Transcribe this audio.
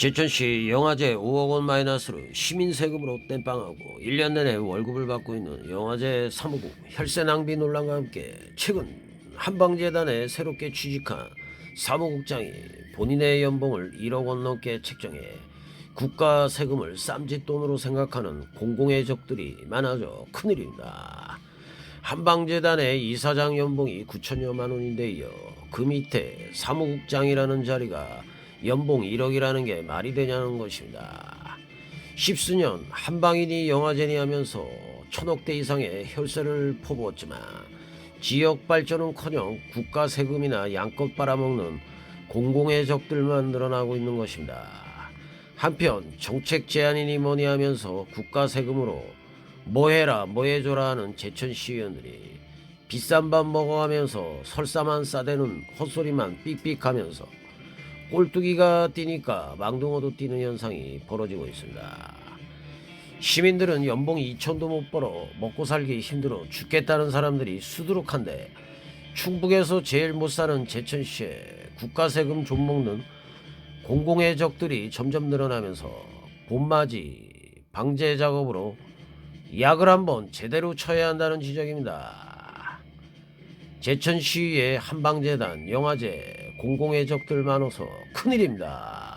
제천시 영화제 5억 원 마이너스로 시민 세금으로 땜빵하고 1년 내내 월급을 받고 있는 영화제 사무국 혈세 낭비 논란과 함께 최근 한방재단에 새롭게 취직한 사무국장이 본인의 연봉을 1억 원 넘게 책정해 국가 세금을 쌈짓돈으로 생각하는 공공의 적들이 많아져 큰일입니다. 한방재단의 이사장 연봉이 9천여만 원인데 이어 그 밑에 사무국장이라는 자리가 연봉 1억이라는 게 말이 되냐는 것입니다. 십수년 한방이니 영화제니 하면서 천억대 이상의 혈세를 퍼부었지만 지역 발전은커녕 국가 세금이나 양껏 빨아먹는 공공의 적들만 늘어나고 있는 것입니다. 한편 정책 제안이니 뭐니 하면서 국가 세금으로 뭐해라 뭐해줘라 하는 제천 시의원들이 비싼 밥 먹어가면서 설사만 싸대는 헛소리만 삑삑하면서 꼴뚜기가 뛰니까 망둥어도 뛰는 현상이 벌어지고 있습니다. 시민들은 연봉 2천도 못 벌어 먹고 살기 힘들어 죽겠다는 사람들이 수두룩한데 충북에서 제일 못 사는 제천시에 국가세금 좀 먹는 공공의 적들이 점점 늘어나면서 봄맞이 방제 작업으로 약을 한번 제대로 쳐야 한다는 지적입니다. 제천시의 한방재단 영화제 공공의 적들 많아서 큰일입니다.